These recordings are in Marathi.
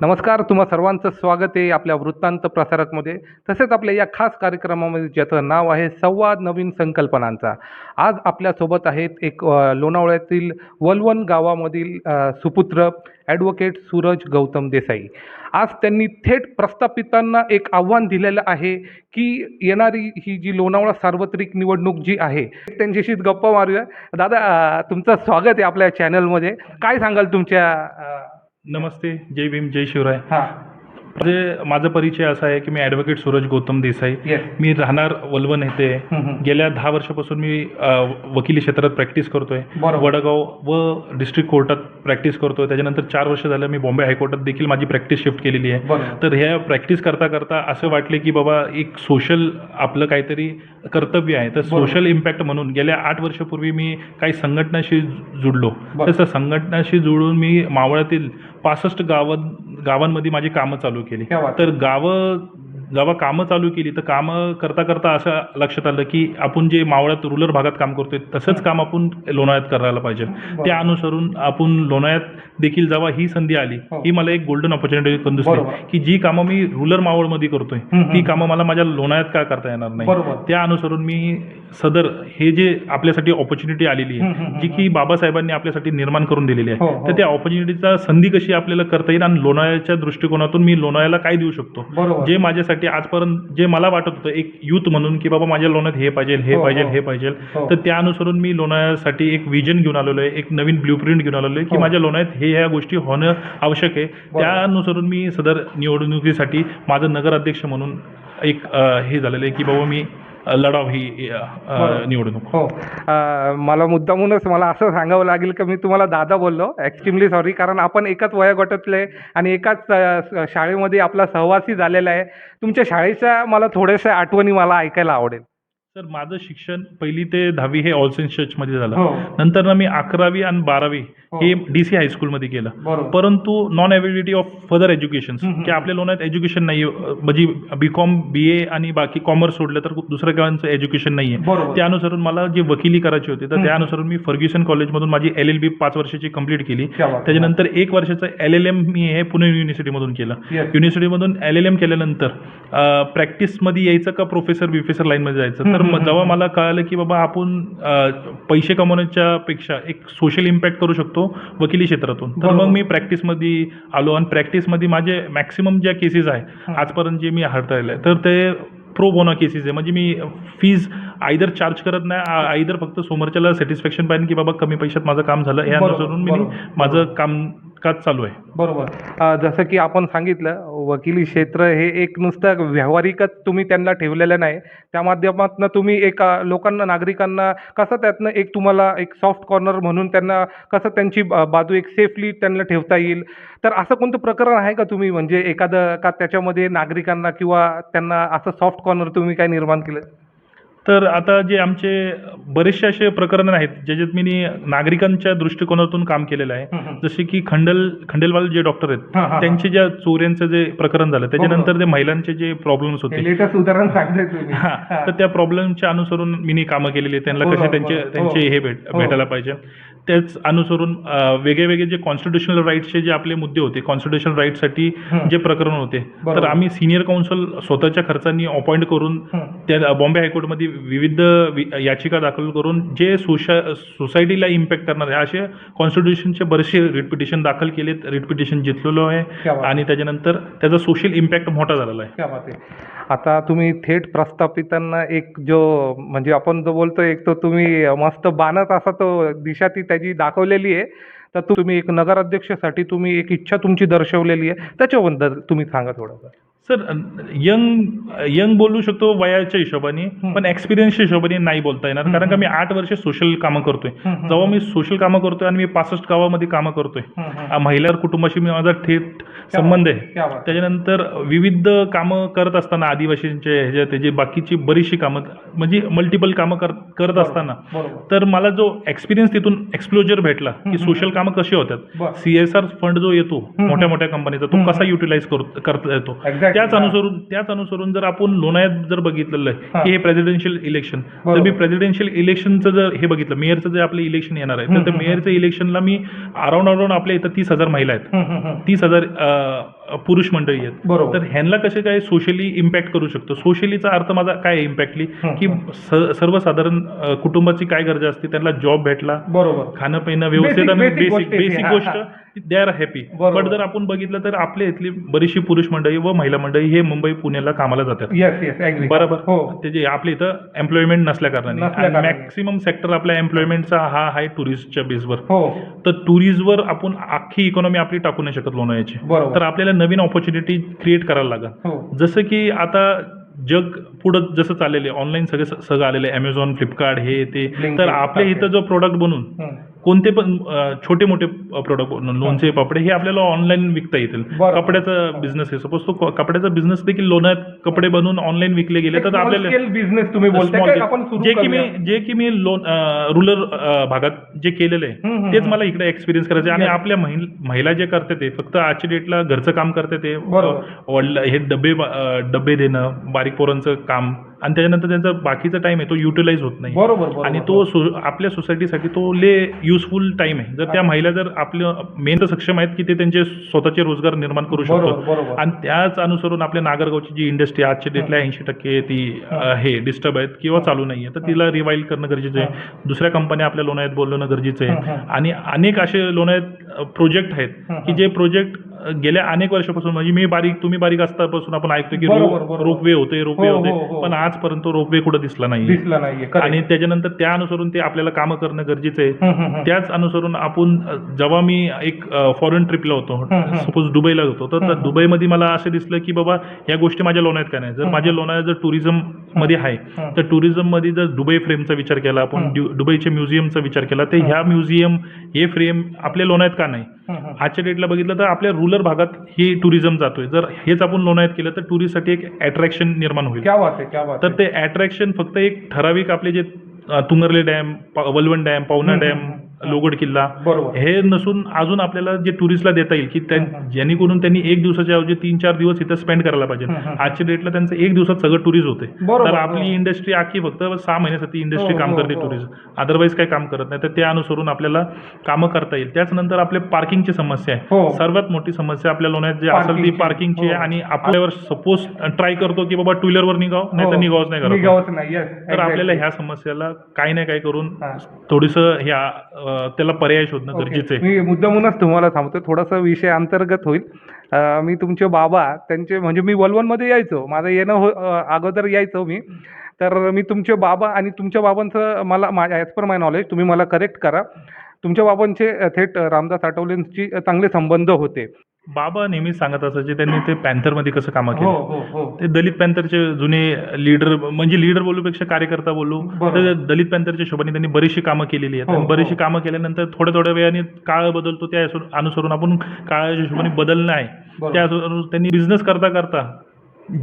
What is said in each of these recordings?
नमस्कार तुम्हा सर्वांचं स्वागत आहे आपल्या वृत्तांत प्रसारकमध्ये तसेच आपल्या या खास कार्यक्रमामध्ये ज्याचं नाव आहे संवाद नवीन संकल्पनांचा. आज आपल्यासोबत आहेत एक लोणावळ्यातील वलवण गावामधील सुपुत्र ॲडव्होकेट सूरज गौतम देसाई. आज त्यांनी थेट प्रस्थापितांना एक आव्हान दिलेलं आहे की येणारी ही जी लोणावळा सार्वत्रिक निवडणूक जी आहे त्यांच्याशीच गप्पा मारूया. दादा तुमचं स्वागत आहे आपल्या चॅनलमध्ये. काय सांगाल तुमच्या नमस्ते जय भीम जय शिवराय. हां. म्हणजे माझा परिचय असा आहे की मी ॲडव्होकेट सूरज गौतम देसाई. मी राहणार वलवण येथे. गेल्या दहा वर्षापासून मी अ, वकिली क्षेत्रात प्रॅक्टिस करतोय. बरोबर. वडगाव व डिस्ट्रिक्ट कोर्टात प्रॅक्टिस करतोय. त्याच्यानंतर चार वर्ष झालं मी बॉम्बे हायकोर्टात देखील माझी प्रॅक्टिस शिफ्ट केलेली आहे. बरोबर. तर ह्या प्रॅक्टिस करता करता असं वाटले की बाबा एक सोशल आपलं काहीतरी कर्तव्य आहे. तर बरोबर. सोशल इम्पॅक्ट म्हणून गेल्या आठ वर्षापूर्वी मी काही संघटनाशी जुडलो. बरं. तसं संघटनाशी जुळून मी मावळातील पासष्ट गावात गावांमध्ये माझी कामं चालू केली. तर गावं जेव्हा कामं चालू केली तर कामं करता करता असं लक्षात आलं की आपण जे मावळात रुरल भागात काम करतोय तसंच काम आपण लोणावळ्यात करायला पाहिजे त्या अनुसरून आपण लोणावळ्यात देखील जेव्हा ही संधी आली हो. ही मला एक गोल्डन ऑपॉर्च्युनिटी करून दिसली बरोबर. की जी कामं मी रुरल मावळमध्ये करतोय. ती कामं मला माझ्या लोणावळ्यात का करता येणार नाही. त्या अनुसरून मी सदर हे जे आपल्यासाठी ऑपॉर्च्युनिटी आलेली आहे जी की बाबासाहेबांनी आपल्यासाठी निर्माण करून दिलेली हो, आहे हो. तर त्या ऑपॉर्च्युनिटीचा संधी कशी आपल्याला करता येईल आणि लोणावळ्याच्या दृष्टिकोनातून मी लोणावळ्याला काय देऊ शकतो. जे माझ्यासाठी आजपर्यंत जे मला वाटत होतं एक युथ म्हणून की बाबा माझ्या लोणात हे पाहिजे हे हो, पाहिजे हो. हे पाहिजे हो. तर त्या अनुसरून मी लोणावळ्यासाठी एक विजन घेऊन आलेलो आहे एक नवीन ब्ल्यूप्रिंट घेऊन आलेलो आहे की. माझ्या लोणावळ्यात हे ह्या गोष्टी होणं आवश्यक आहे त्या अनुसरून मी सदर निवडणुकीसाठी माझं नगराध्यक्ष म्हणून एक हे झालेलं आहे की बाबा मी लढाव ही. निवडणूक. हो. मला मुद्दामूनच मला असं सांगावं लागेल की मी तुम्हाला दादा बोललो. ॲक्स्ट्रीमली सॉरी कारण आपण एकाच वयोगटातले आणि एकाच शाळेमध्ये आपला सहवासी झालेला आहे. तुमच्या शाळेच्या मला थोड्याशा आठवणी मला ऐकायला आवडेल. सर माझं शिक्षण पहिली ते दहावी हे ऑल सेंट चर्चमध्ये झालं हो. नंतर ना मी अकरावी आणि बारावी हो. हे डी सी हायस्कूलमध्ये केलं. परंतु non availability of further education. की आपल्या लोणात एज्युकेशन नाही म्हणजे बी कॉम बी ए आणि बाकी कॉमर्स सोडलं तर दुसऱ्या गावांचं एज्युकेशन नाही. आहे त्यानुसार मला जी वकिली करायची होती तर. त्यानुसार मी फर्ग्युसन कॉलेजमधून माझी एल एल बी पाच वर्षाची कंप्लीट केली. त्याच्यानंतर एक वर्षाचं एल एल एम मी हे पुणे युनिव्हर्सिटीमधून केलं. युनिव्हर्सिटीमधून एल एल एम केल्यानंतर प्रॅक्टिसमध्ये यायचं का प्रोफेसर बिफेसर लाईनमध्ये जायचं तर मग जेव्हा मला कळालं की बाबा आपण पैसे कमवण्याच्या पेक्षा एक सोशल इम्पॅक्ट करू शकतो वकिली क्षेत्रातून तर. मग मी प्रॅक्टिसमध्ये आलो आणि प्रॅक्टिसमध्ये माझे मॅक्सिमम ज्या केसेस आहे आजपर्यंत जे मी हाताळले तर ते प्रो बोना केसेस आहे म्हणजे मी फीज आयदर चार्ज करत नाही आयदर फक्त समोरच्याला सॅटिस्फॅक्शन पाहिजे की बाबा कमी पैशात माझं काम झालं या अनुसरून मी. माझं काच चालू आहे. बरोबर. जसं की आपण सांगितलं वकिली क्षेत्र हे एक नुसतं व्यावहारिकच तुम्ही त्यांना ठेवलेलं नाही. त्या माध्यमातून तुम्ही एक लोकांना नागरिकांना कसं त्यातनं एक तुम्हाला एक सॉफ्ट कॉर्नर म्हणून त्यांना कसं त्यांची बाजू एक सेफली त्यांना ठेवता येईल? तर असं कोणतं प्रकरण आहे का तुम्ही? म्हणजे एखादं का त्याच्यामध्ये नागरिकांना किंवा त्यांना असं सॉफ्ट कॉर्नर तुम्ही काय निर्माण केलं? तर आता जे आमचे बरेचसे असे प्रकरण आहेत ज्याच्यात मी नागरिकांच्या दृष्टिकोनातून काम केलेलं आहे हं, हं. जसे की खंडल खंडेलवाल जे डॉक्टर हां, हां, आहेत हां. त्यांचे ज्या चोऱ्यांचं जे प्रकरण झालं त्याच्यानंतर ते महिलांचे जे प्रॉब्लेम्स होते लेटेस्ट उदाहरण सांगताय तुम्ही हा तर त्या प्रॉब्लेमच्या अनुसरून मी कामं केलेली आहेत त्यांना कसे त्यांचे. त्यांचे हो. हे भेट हो. भेटायला पाहिजे त्याच अनुसरून वेगळे वेगळे जे कॉन्स्टिट्युशनल राईट्सचे जे आपले मुद्दे होते कॉन्स्टिट्युशनल राईटसाठी हं. जे प्रकरण होते. तर आम्ही सिनियर काउन्सिल स्वतःच्या खर्चानी अपॉइंट करून हं. त्या बॉम्बे हायकोर्टमध्ये विविध वि- याचिका दाखल करून जे सोशा सोसायटीला इम्पॅक्ट करणारे असे कॉन्स्टिट्युशनचे बरेचसे रिट पिटिशन दाखल केलेत. रिट पिटिशन जिंकलेलो आहे. आणि त्याच्यानंतर त्याचा सोशल इम्पॅक्ट मोठा झालेला आहे. आहे. आता तुम्ही थेट प्रस्थापितांना एक जो म्हणजे आपण जो बोलतो एक तो तुम्ही मस्त बाणत असा तो दिशा ती त्याची दाखवलेली आहे. तर तुम्ही एक नगराध्यक्षासाठी तुम्ही एक इच्छा तुमची दर्शवलेली आहे. त्याच्याबद्दल तुम्ही सांगा थोडंसं सर यंग यंग बोलू शकतो वयाच्या हिशोबाने. पण एक्सपिरियन्सच्या हिशोबाने नाही बोलता येणार कारण का. मी आठ वर्ष सोशल कामं करतोय. जेव्हा मी सोशल कामं करतोय आणि मी पासष्ट गावामध्ये कामं करतोय. आ, महिला कुटुंबाशी मी माझा थेट संबंध आहे. त्याच्यानंतर विविध कामं करत असताना आदिवासींचे ह्याच्या त्याची बाकीची बरीचशी कामं म्हणजे मल्टिपल कामं कर करत असताना तर मला जो एक्सपिरियन्स तिथून एक्सप्लोजर भेटला की. सोशल कामं कशी. होतात सी एस आर फंड जो येतो मोठ्या. मोठ्या कंपनीचा तो कसा. युटिलाइज करता येतो Exactly. त्याच अनुसरून त्याच अनुसरून जर आपण लोणायात जर बघितलेलं आहे. की हे प्रेसिडेन्शियल इलेक्शन तर. मी प्रेसिडेन्शियल इलेक्शनचं जर हे बघितलं मेयरचं जे आपलं इलेक्शन येणार आहे तर त्या हम्म, मेयरचं इलेक्शनला मी अराउंड अराउंड आपल्या इथं तीस हजार महिला आहेत. तीस हजार पुरुष मंडळी आहेत. बरोबर. तर ह्यांना कसे काय सोशली इम्पॅक्ट करू शकतो? सोशलीचा अर्थ माझा काय इम्पॅक्टली हं, की स- सर्वसाधारण अ, कुटुंबाची काय गरजा असते? त्यांना जॉब भेटला. बरोबर. खाणं पिणं व्यवस्थित Basic- आणि basic बेसिक गोष्टी बेसिक गोष्ट. दे आर हॅपी बरोबर. बट जर आपण बघितलं तर आपल्या इथली बरीचशी पुरुष मंडळी व महिला मंडळी हे मुंबई पुण्याला कामाला जातात. येस येस ॲग्री बरोबर. हो. ते जे आपल्या इथं एम्प्लॉयमेंट नसल्या कारणाने. मॅक्सिमम सेक्टर आपल्या एम्प्लॉयमेंटचा हा आहे टुरिस्टच्या बेसवर हो. तर टुरिस्टवर आपण अख्खी इकॉनॉमी आपली टाकू नाही शकत लोणावळ्याची. बरोबर. तर आपल्याला नवीन ऑपॉर्च्युनिटी क्रिएट करायला लागेल हो जसं की आता जग पुढं जसं चाललेलं आहे ऑनलाईन सगळे सगळं आलेलं आहे अमेझॉन फ्लिपकार्ट हे ते Blinkit, तर आपल्या. इथं जो प्रोडक्ट हम्म. कोणते पण छोटे मोठे प्रोडक्ट लोणचे पापडे हे आपल्याला ऑनलाईन विकता येतील. कपड्याचा बिझनेस आहे सपोज तो क- कपड्याचा बिझनेस देखील लोण्यात कपडे बनवून ऑनलाईन विकले गेले तर आपल्याला बिझनेस तुम्ही बोलताय Small काय आपण business. सुरू जे की मी करूया? जे की मी लोन रूरल भागात जे केलेलं हम्म, हम्म, आहे तेच हम्म. मला इकडे एक्सपिरियन्स करायचं आहे. आणि Yes. आपल्या महिल- महिला जे करते ते फक्त आजच्या डेटला घरचं काम करते ते बरोबर. वडला हे डबे अं, डबे देणं बारीक पोरांचं काम आणि त्याच्यानंतर त्यांचा बाकीचा टाइम आहे तो युटिलाइज होत नाही. बरोबर आणि तो सो- आपल्या सोसायटीसाठी तो ले युजफुल टाइम आहे. जर त्या महिला जर आपलं मेन तर सक्षम आहेत की ते त्यांचे स्वतःचे रोजगार निर्माण करू शकतो. आणि त्याच अनुसरून आपल्या नागरगावची जी इंडस्ट्री आजच्या डेटला ऐंशी टक्के ती हे. डिस्टर्ब आहेत किंवा चालू नाही आहे तर तिला रिवाईल करणं गरजेचं आहे. दुसऱ्या कंपन्या आपल्या लोणावळ्यात बोलवणं गरजेचं आहे. आणि अनेक असे लोणावळ्यात प्रोजेक्ट आहेत की. जे प्रोजेक्ट गेल्या अनेक वर्षापासून म्हणजे मी बारीक तुम्ही बारीक असतापासून आपण ऐकतो की बरोबर, बरोबर. रोपवे होते रोपवे हो, होते हो, हो. पण आजपर्यंत रोपवे कुठं दिसला नाही दिसला नाहीये correct. आणि त्याच्यानंतर त्या अनुसरून ते आपल्याला कामं करणं गरजेचं आहे. त्याच अनुसरून आपण अ, जेव्हा मी एक फॉरेन ट्रिपला होतो हं. सपोज दुबईला होतो तर त्या हं. दुबईमध्ये मला असं दिसलं की बाबा या गोष्टी माझ्या लोण्यात का नाही जर हं. माझ्या लोण्यात जर टुरिझममध्ये आहे हं. तर टुरिझममध्ये जर दुबई फ्रेमचा विचार केला आपण हं. दु- दुबईच्या म्युझियमचा विचार केला तर हं. ह्या म्युझियम हे फ्रेम आपल्या लोण्यात का नाही. आजच्या डेटला बघितलं तर आपल्या रुरल भागात ही टुरिझम जातोय जर हेच आपण लोणावळ्यात केलं तर टुरिस्टसाठी एक अट्रॅक्शन निर्माण होईल क्या बात आहे क्या बात तर. ते अट्रॅक्शन फक्त एक ठराविक आपले जे Tungarli dam Valvan dam Pavana dam. Lohagad किल्ला बरोबर. हे नसून अजून आपल्याला जे टुरिस्टला देता येईल की त्या-. जेणेकरून त्यांनी एक दिवसाच्या ऐवजी तीन चार दिवस इथं स्पेंड करायला पाहिजे. आजच्या डेटला त्यांचं एक दिवसात सगळं टुरिस्ट होते तर आपली बरोबर. इंडस्ट्री आखी फक्त सहा महिन्यासाठी इंडस्ट्री हो, काम हो, करते हो. टुरिस्ट अदरवाईज काही काम करत नाही तर त्या अनुसरून आपल्याला कामं करता येईल त्याचनंतर आपले पार्किंगची समस्या हो. आहे सर्वात मोठी समस्या आपल्या लोण्यात जे असेल ती. पार्किंगची आहे हो. आणि आपल्यावर सपोज ट्राय करतो की बाबा टू व्हीलरवर निघाव नाही तर हो. निघावच नाही करत तर. आपल्याला ह्या समस्याला काही ना काही करून हा. थोडंसं ह्या त्याला पर्याय शोधणं. गरजेचं आहे. मी मुद्दामूनच तुम्हाला सांगतो थोडासा विषय अंतर्गत होईल. मी तुमचे बाबा त्यांचे म्हणजे मी वलवणमध्ये यायचो. माझं येणं हो अगोदर यायचो मी. तर मी तुमचे बाबा आणि तुमच्या बाबांचं मला माझ्या ॲज पर माय नॉलेज तुम्ही मला करेक्ट करा. तुमच्या बाबांचे थेट रामदास आठवलेंशी चांगले संबंध होते. बाबा नेहमीच सांगत असायचे त्यांनी ते पॅन्थरमध्ये कसं कामं हो केलं हो हो ते दलित पॅन्थरचे जुने लीडर म्हणजे लीडर बोलूपेक्षा कार्यकर्ता बोलू बरोबर. तर दलित पॅन्थरच्या शोभाने त्यांनी बरीचशी कामं केलेली आहेत हो, आणि बरीचशी हो. कामं केल्यानंतर थोड्या थोड्या वेळाने काळ बदलतो त्या अनुसरून आपण काळाच्या हिशोबाने बदलणं आहे बरोबर. त्या अनुसरून त्यांनी बिझनेस करता करता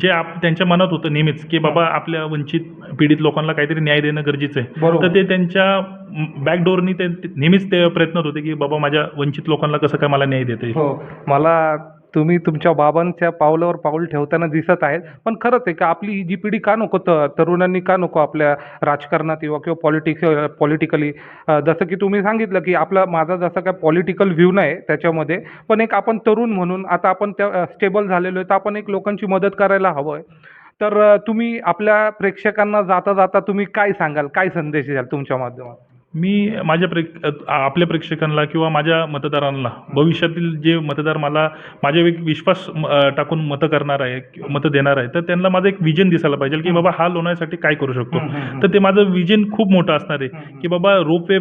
जे आप त्यांच्या मनात होतं नेहमीच की बाबा आपल्या वंचित पीडित लोकांना काहीतरी न्याय देणं गरजेचं आहे. बरोबर. तर ते त्यांच्या बॅकडोरनी ते ते नेहमीच ते प्रयत्न होते की बाबा माझ्या वंचित लोकांना कसं काय मला न्याय देता येईल? हो. मला तुम्ही तुमच्या बाबांच्या पावलावर पाऊल ठेवताना दिसत आहेत. पण खरंच आहे का आपली ही जी पिढी का नको तर तरुणांनी का नको आपल्या राजकारणात किंवा किंवा पॉलिटिक्स पॉलिटिकली जसं की तुम्ही सांगितलं की आपला माझा जसा काय पॉलिटिकल व्ह्यू नाही त्याच्यामध्ये पण एक आपण तरुण म्हणून आता आपण त्या स्टेबल झालेलो आहे तर आपण एक लोकांची मदत करायला हवं आहे. तर तुम्ही आपल्या प्रेक्षकांना जाता जाता तुम्ही काय सांगाल काय संदेश द्याल तुमच्या माध्यमात मी माझ्या प्रेक आपल्या प्रेक्षकांना किंवा माझ्या मतदारांना भविष्यातील जे मतदार मला माझे एक विश्वास टाकून मतं करणार आहे मतं देणार आहे तर त्यांना माझं एक विजन दिसायला पाहिजे की बाबा हा लोण्यासाठी काय करू शकतो. तर ते माझं विजन खूप मोठं असणार आहे की बाबा रोप वे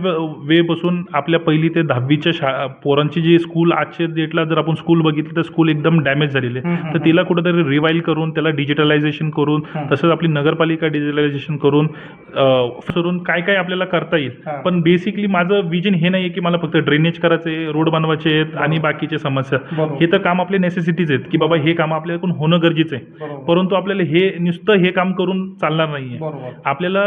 वे पासून आपल्या पहिली ते दहावीच्या शा पोरांची जी स्कूल आजच्या डेटला जर आपण स्कूल बघितली तर स्कूल एकदम डॅमेज झालेली आहे तर तिला कुठेतरी रिवाईल करून त्याला डिजिटलायझेशन करून. तसंच आपली नगरपालिका डिजिटलायझेशन करून काय काय आपल्याला करता येईल. पण बेसिकली माझं विजन हे नाही की मला फक्त ड्रेनेज करायचे रोड बनवायचे आहेत आणि बाकीचे समस्या बरोबर. हे तर काम आपले नेसेसिटीज आहेत की बाबा हे काम आपल्याकडून होणं गरजेचं आहे बरोबर. परंतु आपल्याला हे नुसतं हे काम करून चालणार नाहीये बरोबर. आपल्याला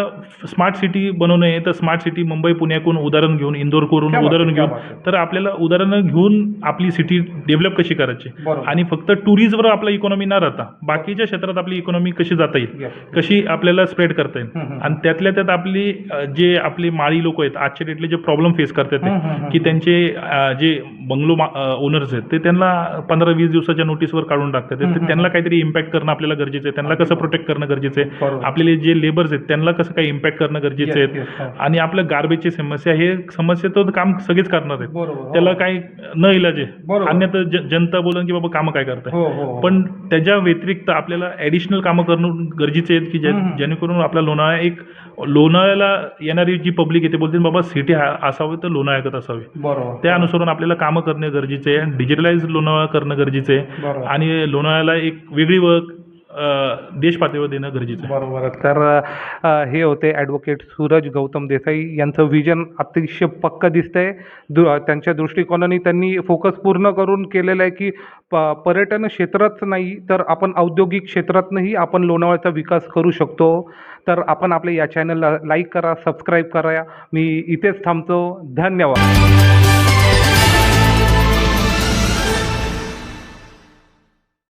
स्मार्ट सिटी बनवणं आहे तर स्मार्ट सिटी मुंबई पुण्याकडून उदाहरण घेऊन इंदोर करून क्या बात उदाहरण आहे, क्या घेऊन बात आहे. तर आपल्याला उदाहरणं घेऊन आपली सिटी डेव्हलप कशी करायची बरोबर. आणि फक्त टुरिस्टवर आपला इकॉनॉमी न राहता बाकीच्या क्षेत्रात आपली इकॉनॉमी कशी जाता येईल Yes. कशी आपल्याला स्प्रेड करता येईल हम्म, हम्म. आणि त्यातल्या त्यात आपली अ, जे आपली माळी लोक आहेत आजच्या डेटले जे प्रॉब्लेम फेस करतात ते. की त्यांचे जे बंगलो ओनर्स आहेत ते त्यांना पंधरा वीस दिवसाच्या नोटीसवर काढून टाकतात हम्म, ते हम्म. त्यांना काहीतरी इम्पॅक्ट करणं आपल्याला गरजेचं आहे त्यांना कसं प्रोटेक्ट करणं गरजेचं आहे. आपले जे लेबर्स आहेत त्यांना कसं काही इम्पॅक्ट करणं गरजेचं आहे. आणि आपल्या गार्बेजची समस्या हे समस्या तर काम सगळेच करणार आहेत हो. त्याला काही न इलाज आहे. अन्यथा जनता बोलन की बाबा कामं काय करताय हो हो. पण त्याच्या व्यतिरिक्त आपल्याला ॲडिशनल कामं करणं गरजेचे आहेत की. जेणेकरून आपला लोणावळा एक लोणावळ्याला येणारी जी पब्लिक आहे ते बोलते बाबा सिटी असावी तर लोणावळ्यात असावी. बरोबर. त्या अनुसरून आपल्याला कामं करणे गरजेचे आहे. डिजिटलाइज लोणावळा करणं गरजेचं आहे. बरोबर. आणि लोणावळ्याला एक वेगळी ओळख अं, देश पातळीवर देणं गरजेचं आहे. बरोबर. तर हे होते ॲडव्होकेट सूरज गौतम देसाई. यांचं विजन अतिशय पक्क दिसतंय. दु त्यांच्या दृष्टिकोनाने त्यांनी फोकस पूर्ण करून केलेलं आहे की प पर्यटन क्षेत्रच नाही तर आपण औद्योगिक क्षेत्रातनंही आपण लोणावळ्याचा विकास करू शकतो. तर आपण आपल्या या चॅनलला लाईक करा सबस्क्राईब करा. मी इथेच थांबतो. धन्यवाद.